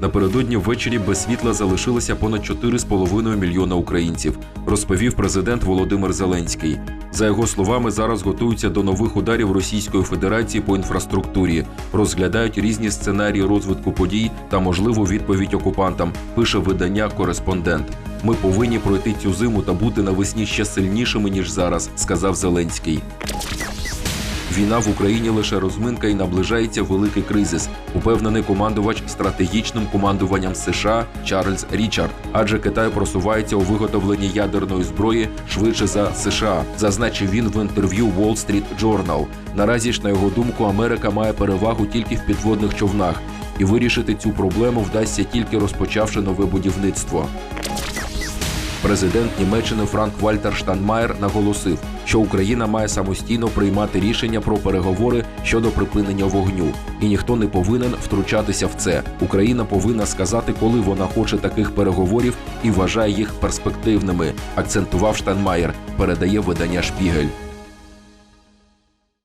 Напередодні ввечері без світла залишилося понад 4,5 мільйона українців, розповів президент Володимир Зеленський. За його словами, зараз готуються до нових ударів Російської Федерації по інфраструктурі, розглядають різні сценарії розвитку подій та можливу відповідь окупантам. Пише видання Кореспондент. Ми повинні пройти цю зиму та бути навесні ще сильнішими ніж зараз, сказав Зеленський. Війна в Україні лише розминка і наближається великий кризис, упевнений командувач стратегічним командуванням США Чарльз Річард. Адже Китай просувається у виготовленні ядерної зброї швидше за США, зазначив він в інтерв'ю Wall Street Journal. Наразі ж, на його думку, Америка має перевагу тільки в підводних човнах, і вирішити цю проблему вдасться тільки розпочавши нове будівництво. Президент Німеччини Франк Вальтер Штанмаєр наголосив, що Україна має самостійно приймати рішення про переговори щодо припинення вогню, і ніхто не повинен втручатися в це. Україна повинна сказати, коли вона хоче таких переговорів і вважає їх перспективними. Акцентував Штанмаєр. Передає видання Шпігель.